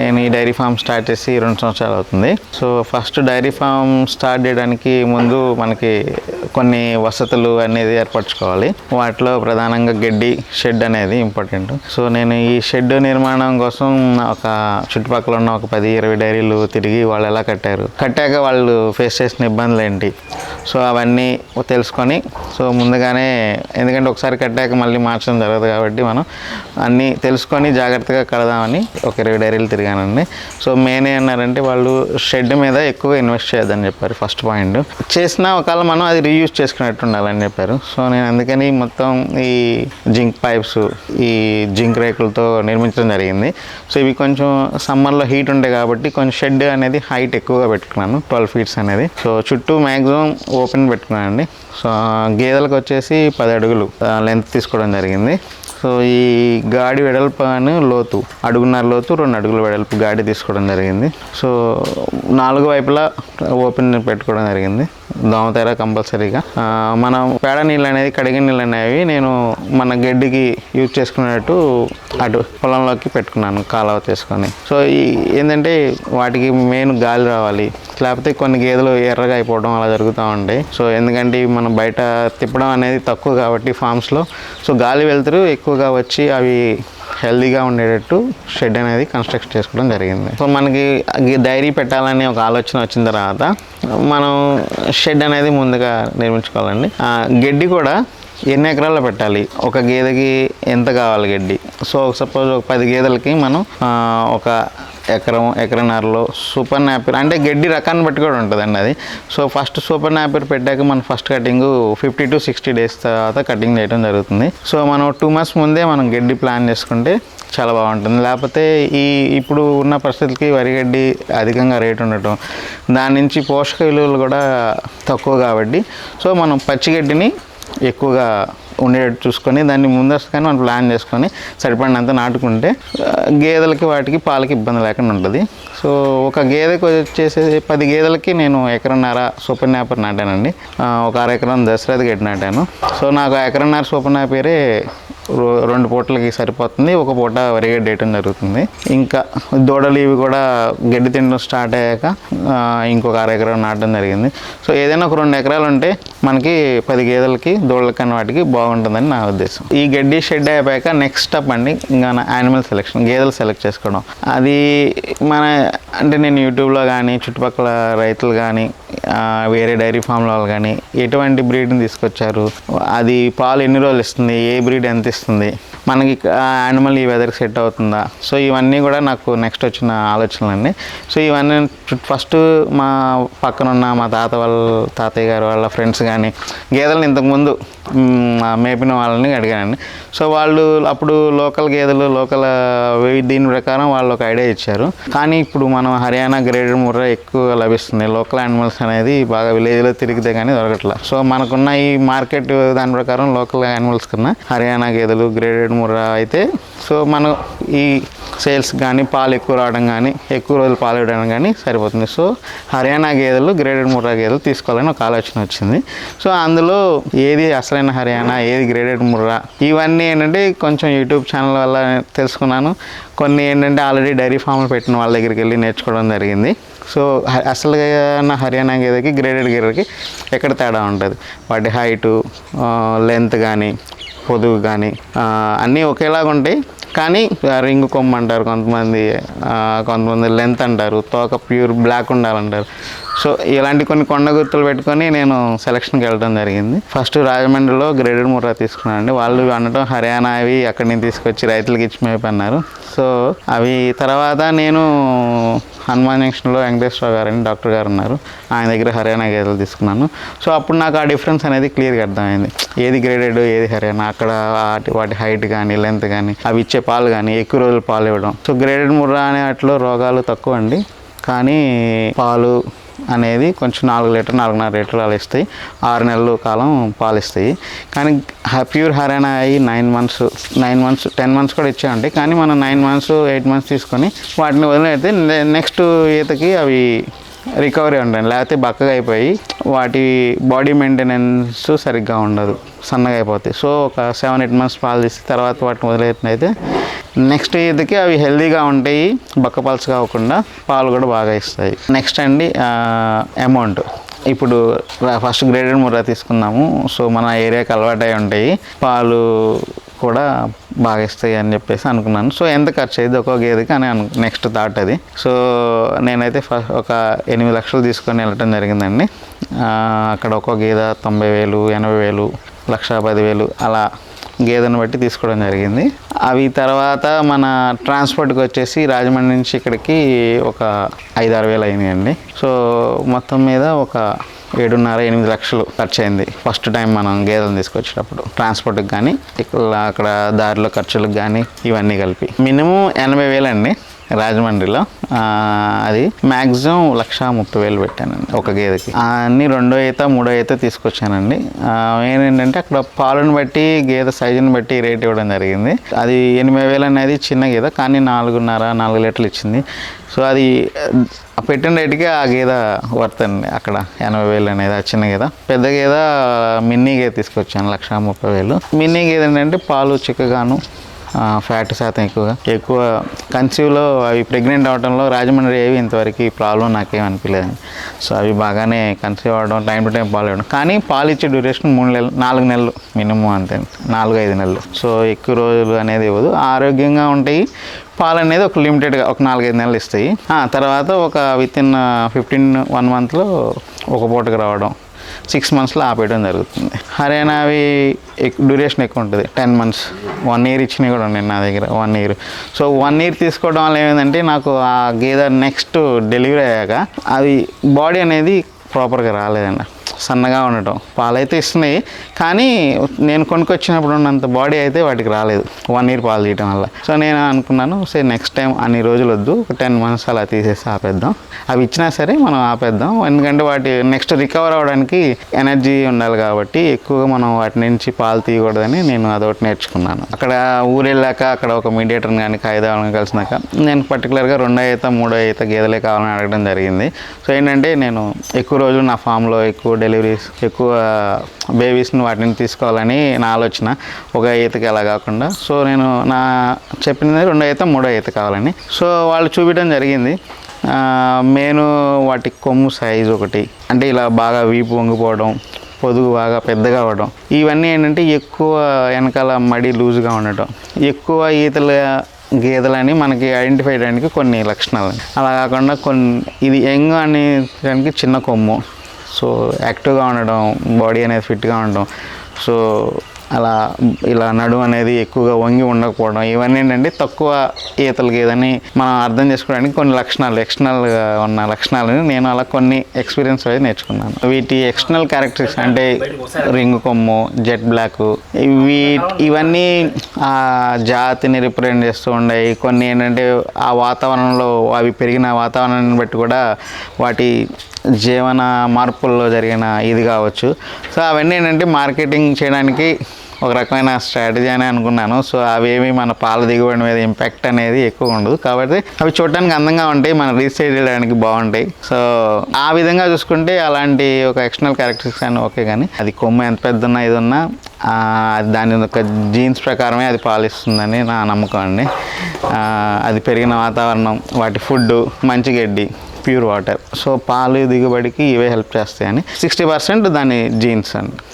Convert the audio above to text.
నేను ఈ dairy farm start చేసి రెండు సంవత్సరాలు అవుతుంది. So first dairy farm start చేయడానికి ముందు మనకి కొన్ని వసతులు అనేది ఏర్పరచుకోవాలి. వాటిలో ప్రధానంగా గడ్డి షెడ్ అనేది ఇంపార్టెంట్. సో నేను ఈ షెడ్ నిర్మాణం కోసం ఒక చుట్టుపక్కల ఉన్న ఒక పది ఇరవై డైరీలు తిరిగి వాళ్ళు ఎలా కట్టారు? కట్టాక వాళ్ళు ఫేస్ చేసిన ఇబ్బందులు ఏంటి? సో అవన్నీ తెలుసుకొని సో ముందుగానే ఎందుకంటే ఒకసారి కట్టాక మళ్ళీ మార్చడం జరగదు కాబట్టి మనం అన్నీ తెలుసుకొని జాగ్రత్తగా కడదామని ఒక ఇరవై డైరీలు తిరిగానండి. సో మెయిన్ ఏమన్నారంటే వాళ్ళు షెడ్ మీద ఎక్కువ ఇన్వెస్ట్ చేయొద్దని చెప్పారు ఫస్ట్ పాయింట్. చేసినా ఒకవేళ మనం అది రీయూజ్ చేసుకునేట్టు ఉండాలని చెప్పారు. సో నేను అందుకని మొత్తం ఈ జింక్ పైప్స్ ఈ జింక్ రేకులతో నిర్మించడం జరిగింది. సో ఇవి కొంచెం సమ్మర్లో హీట్ ఉంటాయి కాబట్టి కొంచెం షెడ్ అనేది హైట్ ఎక్కువగా పెట్టుకున్నాను ట్వెల్వ్ ఫీట్స్ అనేది. సో చుట్టూ మ్యాక్సిమం ఓపెన్ పెట్టుకున్నానండి. సో గేదెలకు వచ్చేసి పది అడుగులు లెంత్ తీసుకోవడం జరిగింది. సో ఈ గాడి వెడల్పు అని లోతు అడుగున్నర లోతు రెండు అడుగుల వెడల్పు గాడి తీసుకోవడం జరిగింది. సో నాలుగు వైపులా ఓపెన్ పెట్టుకోవడం జరిగింది. దోమతెర కంపల్సరీగా. మనం పేడ నీళ్ళు అనేది కడిగిన నీళ్ళు అనేవి నేను మన గడ్డికి యూజ్ చేసుకునేటట్టు అటు పొలంలోకి పెట్టుకున్నాను కాలువ తీసుకొని. సో ఈ ఏంటంటే వాటికి మెయిన్ గాలి రావాలి. లేకపోతే కొన్ని గేదెలు ఎర్రగా అయిపోవడం అలా జరుగుతూ ఉంటాయి. సో ఎందుకంటే మనం బయట తిప్పడం అనేది తక్కువ కాబట్టి ఫామ్స్లో సో గాలి వెళ్తురు ఎక్కువగా వచ్చి అవి హెల్దీగా ఉండేటట్టు షెడ్ అనేది కన్స్ట్రక్ట్ చేసుకోవడం జరిగింది. సో మనకి డైరీ పెట్టాలనే ఒక ఆలోచన వచ్చిన తర్వాత మనం షెడ్ అనేది ముందుగా నిర్మించుకోవాలండి. గడ్డి కూడా ఎన్ని ఎకరాల్లో పెట్టాలి? ఒక గేదెకి ఎంత కావాలి గడ్డి? సో సపోజ్ ఒక పది గేదెలకి మనం ఒక ఎకరం ఎకరన్నరలో సూపర్ నాపిర్ అంటే గడ్డి రకాన్ని బట్టి కూడా ఉంటుందండి అది. సో ఫస్ట్ సూపర్ నాపిర్ పెట్టాక మనం first cutting fifty to sixty days తర్వాత కటింగ్ చేయడం జరుగుతుంది. సో మనం టూ మంత్స్ ముందే మనం గడ్డి ప్లాన్ చేసుకుంటే చాలా బాగుంటుంది. లేకపోతే ఈ ఇప్పుడు ఉన్న పరిస్థితులకి వరిగడ్డి అధికంగా రేటు ఉండటం దాని నుంచి పోషక విలువలు కూడా తక్కువ కాబట్టి సో మనం పచ్చిగడ్డిని ఎక్కువగా ఉండేటట్టు చూసుకొని దాన్ని ముందస్తుగానే మనం ప్లాన్ చేసుకొని సరిపడినంత నాటుకుంటే గేదెలకి వాటికి పాలకి ఇబ్బంది లేకుండా ఉంటుంది. సో ఒక గేదెకి వచ్చేసి పది గేదెలకి నేను ఎకరన్నర సూపర్ నాపర్ నాటానండి ఒక అర ఎకరం దశరథ గడ్డి నాటాను. సో నాకు ఎకరన్నర సూపర్ నాపేరే రెండు పూటలకి సరిపోతుంది. ఒక పూట వరిగడ్డి వేయటం జరుగుతుంది. ఇంకా దూడలు ఇవి కూడా గడ్డి తినడం స్టార్ట్ అయ్యాక ఇంకొక అర ఎకరం నాటడం జరిగింది. సో ఏదైనా ఒక రెండు ఎకరాలు ఉంటే మనకి పది గేదెలకి దూడలకి అన్న వాటికి బాగుంటుందని నా ఉద్దేశం. ఈ గడ్డి షెడ్ అయిపోయాక నెక్స్ట్ స్టెప్ అండి ఇంకా యానిమల్ సెలెక్షన్ గేదెలు సెలెక్ట్ చేసుకోవడం. అది మన అంటే నేను యూట్యూబ్లో కానీ చుట్టుపక్కల రైతులు కానీ వేరే డైరీ ఫామ్ల వాళ్ళు కానీ ఎటువంటి బ్రీడ్ని తీసుకొచ్చారు? అది పాలు ఎన్ని రోజులు ఇస్తుంది? ఏ బ్రీడ్ ఎంత ఇస్తుంది? మనకి యానిమల్ ఈ వెదర్కి సెట్ అవుతుందా? సో ఇవన్నీ కూడా నాకు నెక్స్ట్ వచ్చిన ఆలోచనలు అండి సో ఇవన్నీ ఫస్ట్ మా పక్కన ఉన్న మా తాత వాళ్ళ తాతయ్య గారు వాళ్ళ ఫ్రెండ్స్ కానీ గేదెలను ఇంతకుముందు మేపిన వాళ్ళని అడిగానండి. సో వాళ్ళు అప్పుడు లోకల్ గేదెలు లోకల్ దీని ప్రకారం వాళ్ళు ఒక ఐడియా ఇచ్చారు. కానీ ఇప్పుడు మనం హర్యానా గ్రేడెడ్ ముర్రా ఎక్కువ లభిస్తుంది. లోకల్ యానిమల్స్ అనేది బాగా విలేజ్లో తిరిగితే కానీ దొరకట్లా. సో మనకున్న ఈ మార్కెట్ దాని ప్రకారం లోకల్ యానిమల్స్ కన్నా హర్యానా గేదెలు గ్రేడెడ్ ముర్రా అయితే సో మనం ఈ సేల్స్ కానీ పాలు ఎక్కువ రావడం కానీ ఎక్కువ రోజులు పాలు ఇవ్వడం కానీ సరిపోతుంది. సో హర్యానా గేదెలు గ్రేడెడ్ ముర్రా గేదెలు తీసుకోవాలని ఒక ఆలోచన వచ్చింది. సో అందులో ఏది అసలైన హర్యానా ఏది గ్రేడెడ్ ముర్రా ఇవన్నీ ఏంటంటే కొంచెం యూట్యూబ్ ఛానల్ వల్ల తెలుసుకున్నాను. కొన్ని ఏంటంటే ఆల్రెడీ డైరీ ఫామ్లు పెట్టిన వాళ్ళ దగ్గరికి వెళ్ళి నేర్చుకోవడం జరిగింది. సో అసలు అసలుగా ఉన్న హర్యానా గేదెకి గ్రేడెడ్ గేదెకి ఎక్కడ తేడా ఉంటుంది? వాటి హైటు లెంత్ కానీ పొదుగు కానీ అన్నీ ఒకేలాగా ఉంటాయి. కానీ రింగ్ కొమ్మ అంటారు కొంతమంది కొంతమంది లెంత్ అంటారు తోక ప్యూర్ బ్లాక్ ఉండాలంటారు. సో ఇలాంటి కొన్ని కొండ గుర్తులు పెట్టుకొని నేను సెలక్షన్కి వెళ్ళడం జరిగింది. ఫస్ట్ రాజమండ్రిలో గ్రేడెడ్ ముర్రా తీసుకున్నాను అండి వాళ్ళు అనడం హర్యానా అవి అక్కడి నుంచి తీసుకొచ్చి రైతులకి ఇచ్చి మేపన్నారు. సో అవి తర్వాత నేను హనుమాన్ జంక్షన్లో వెంకటేశ్వర గారు అని డాక్టర్ గారు ఉన్నారు. ఆయన దగ్గర హర్యానా గేదెలు తీసుకున్నాను. సో అప్పుడు నాకు ఆ డిఫరెన్స్ అనేది క్లియర్గా అర్థమైంది. ఏది గ్రేడెడ్ ఏది హర్యానా? అక్కడ వాటి వాటి హైట్ కానీ లెంత్ కానీ అవి ఇచ్చే పాలు కానీ ఎక్కువ రోజులు పాలు ఇవ్వడం. సో గ్రేడెడ్ ముర్రా అనే వాటిలో రోగాలు తక్కువ అండి కానీ పాలు అనేది కొంచెం నాలుగు లీటర్ నాలుగున్నర లీటర్లు అలా ఇస్తాయి. ఆరు నెలల కాలం పాలు ఇస్తాయి కానీ ప్యూర్ హర్యానా అయ్యి nine months nine months ten months కూడా ఇచ్చామంటే కానీ మనం నైన్ మంత్స్ ఎయిట్ మంత్స్ తీసుకొని వాటిని వదిలేతే నెక్స్ట్ ఈతకి అవి రికవరీ ఉండండి లేకపోతే బక్కగా అయిపోయి వాటి బాడీ మెయింటెనెన్స్ సరిగ్గా ఉండదు. సన్నగా అయిపోతాయి. సో ఒక సెవెన్ ఎయిట్ మంత్స్ పాలు తీసి తర్వాత వాటిని వదిలేట్లయితే నెక్స్ట్ ఇదికి అవి హెల్దీగా ఉంటాయి. బక్క బక్కపల్స్ కాకుండా పాలు కూడా బాగా ఇస్తాయి. నెక్స్ట్ అండి అమౌంట్. ఇప్పుడు ఫస్ట్ గ్రేడెడ్ ముర్రా తీసుకుందాము సో మన ఏరియాకి అలవాటు అయి ఉంటాయి. పాలు కూడా బాగా ఇస్తాయి అని చెప్పేసి అనుకున్నాను. సో ఎంత ఖర్చు అయ్యింది ఒక్కో గేదెకి అని అను నెక్స్ట్ థాట్ అది. సో నేనైతే ఫస్ట్ ఒక ఎనిమిది లక్షలు తీసుకొని వెళ్ళటం జరిగిందండి. అక్కడ ఒక్కో గేదె తొంభై వేలు ఎనభై వేలు లక్ష పదివేలు అలా గేదెను బట్టి తీసుకోవడం జరిగింది. అవి తర్వాత మన ట్రాన్స్పోర్ట్కి వచ్చేసి రాజమండ్రి నుంచి ఇక్కడికి ఒక ఐదారు వేలు అయినాయండి. సో మొత్తం మీద ఒక ఏడున్నర ఎనిమిది లక్షలు ఖర్చు అయింది ఫస్ట్ టైం మనం గేదెలను తీసుకొచ్చేటప్పుడు. ట్రాన్స్పోర్ట్కి కానీ ఇక్కడ అక్కడ దారిలో ఖర్చులకు కానీ ఇవన్నీ కలిపి. మినిమం ఎనభై వేలండి. రాజమండ్రిలో. అది మ్యాక్సిమం లక్ష ముప్పై వేలు పెట్టానండి ఒక గేదెకి. అన్నీ అన్ని రెండో ఈత మూడో ఈత తీసుకొచ్చానండి. ఏంటంటే అక్కడ పాలను బట్టి గేదె సైజుని బట్టి రేట్ ఇవ్వడం జరిగింది. అది ఎనిమిది వేలు అనేది చిన్న గేదె కానీ నాలుగున్నర నాలుగు లీటర్లు ఇచ్చింది. సో అది పెట్టిన రేటుకి ఆ గేదె వర్త్ అండి అక్కడ. ఎనభై వేలు అనేది ఆ చిన్న గేదె. పెద్ద గేదె మిన్నీ గేదె తీసుకొచ్చాను లక్ష ముప్పై వేలు. మిన్నీ గేదె ఏంటంటే పాలు చిక్కగాను ఫ్యాట్ శాతం ఎక్కువగా. ఎక్కువ కన్సీవ్లో అవి ప్రెగ్నెంట్ అవడంలో రాజమండ్రి ఏవి ఇంతవరకు ప్రాబ్లం నాకేం అనిపించలేదు సో అవి బాగానే కన్సీవ్ అవ్వడం టైం టు టైం పాలు ఇవ్వడం. కానీ పాలు ఇచ్చే డ్యూరేషన్ మూడు నెలలు నాలుగు నెలలు మినిమం అంతే నాలుగు ఐదు నెలలు. సో ఎక్కువ రోజులు అనేది ఇవ్వదు. ఆరోగ్యంగా ఉంటాయి. పాలు అనేది ఒక లిమిటెడ్గా ఒక నాలుగైదు నెలలు ఇస్తాయి. ఆ తర్వాత ఒక విత్ ఇన్ ఫిఫ్టీన్ వన్ మంత్లో ఒక పూటకి రావడం. సిక్స్ మంత్స్లో ఆపేయడం జరుగుతుంది. హర్యానావి డ్యూరేషన్ ఎక్కువ ఉంటుంది టెన్ మంత్స్. వన్ ఇయర్ ఇచ్చినవి కూడా ఉన్నాయి నా దగ్గర one year. So one year తీసుకోవడం వల్ల ఏమైందంటే నాకు ఆ గేదె నెక్స్ట్ డెలివరీ అయ్యాక అది బాడీ అనేది ప్రాపర్గా రాలేదండి సన్నగా ఉండటం. పాలైతే ఇస్తున్నాయి. కానీ నేను కొనుక్కొచ్చినప్పుడు ఉన్నంత బాడీ అయితే వాటికి రాలేదు. వన్ ఇయర్ పాలు తీయటం వల్ల. సో నేను అనుకున్నాను సరే నెక్స్ట్ టైం అన్ని రోజులు వద్దు. ఒక టెన్ మంత్స్ అలా తీసేసి ఆపేద్దాం. అవి ఇచ్చినా సరే మనం ఆపేద్దాం. ఎందుకంటే వాటి నెక్స్ట్ రికవర్ అవ్వడానికి ఎనర్జీ ఉండాలి కాబట్టి ఎక్కువగా మనం వాటి నుంచి పాలు తీయకూడదని నేను అదొకటి నేర్చుకున్నాను. అక్కడ ఊరు వెళ్ళాక అక్కడ ఒక మీడియేటర్ని కానీ కాగితాలను కలిసినాక నేను పర్టికులర్గా రెండో ఈత మూడో ఈత గేదెలే కావాలని అడగడం జరిగింది. సో ఏంటంటే నేను ఎక్కువ రోజులు నా ఫామ్లో ఎక్కువ డెలివరీస్ ఎక్కువ బేబీస్ని వాటిని తీసుకోవాలని నా ఆలోచన. ఒక ఈతకి అలా కాకుండా. సో నేను నా చెప్పినది రెండో ఈత మూడో ఈత కావాలని. సో వాళ్ళు చూపించడం జరిగింది. నేను మేను వాటి కొమ్ము సైజు ఒకటి. అంటే ఇలా బాగా వీపు వంగిపోవడం పొదుగు బాగా పెద్దగా అవ్వడం. ఇవన్నీ ఏంటంటే ఎక్కువ వెనకాల మడి లూజ్గా ఉండటం. ఎక్కువ ఈతల గేదెలని మనకి ఐడెంటిఫై చేయడానికి కొన్ని లక్షణాలు. అలా కాకుండా కొన్ని ఇది యంగ్ అనేదానికి చిన్న కొమ్ము. సో యాక్టివ్గా ఉండడం బాడీ అనేది ఫిట్గా ఉండడం సో అలా ఇలా నడుము అనేది ఎక్కువగా వంగి ఉండకపోవడం ఇవన్నీ ఏంటంటే తక్కువ ఈతలు ఏదని మనం అర్థం చేసుకోవడానికి కొన్ని లక్షణాలు ఎక్స్టర్నల్గా ఉన్న లక్షణాలని నేను అలా కొన్ని ఎక్స్పీరియన్స్ అనేది నేర్చుకున్నాను. వీటి ఎక్స్టర్నల్ క్యారెక్టర్స్ అంటే రింగ్ కొమ్ము జెట్ బ్లాక్ ఇవి ఇవన్నీ ఆ జాతిని రిప్రజెంట్ చేస్తూ ఉండేవి. కొన్ని ఏంటంటే ఆ వాతావరణంలో అవి పెరిగిన వాతావరణాన్ని బట్టి కూడా వాటి జీవన మార్పుల్లో జరిగిన ఇది కావచ్చు. సో అవన్నీ ఏంటంటే మార్కెటింగ్ చేయడానికి ఒక రకమైన స్ట్రాటజీ అని అనుకున్నాను. సో అవేమి మన పాల దిగుబడి మీద ఇంపాక్ట్ అనేది ఎక్కువ ఉండదు. కాబట్టి అవి చూడటానికి అందంగా ఉంటాయి మనం రీసేల్ చేయడానికి బాగుంటాయి. సో ఆ విధంగా చూసుకుంటే అలాంటి ఒక ఎక్స్టర్నల్ క్యారెక్టర్స్ అని ఓకే కానీ అది కొమ్మ ఎంత పెద్ద ఉన్నా ఇది ఉన్నా అది దాని యొక్క జీన్స్ ప్రకారమే అది పాలిస్తుందని నా నమ్మకం అండి. అది పెరిగిన వాతావరణం వాటి ఫుడ్ మంచి గడ్డి ప్యూర్ వాటర్. సో పాలు దిగుబడికి ఇవే హెల్ప్ చేస్తాయని. సిక్స్టీ పర్సెంట్ దాని జీన్స్ అండి.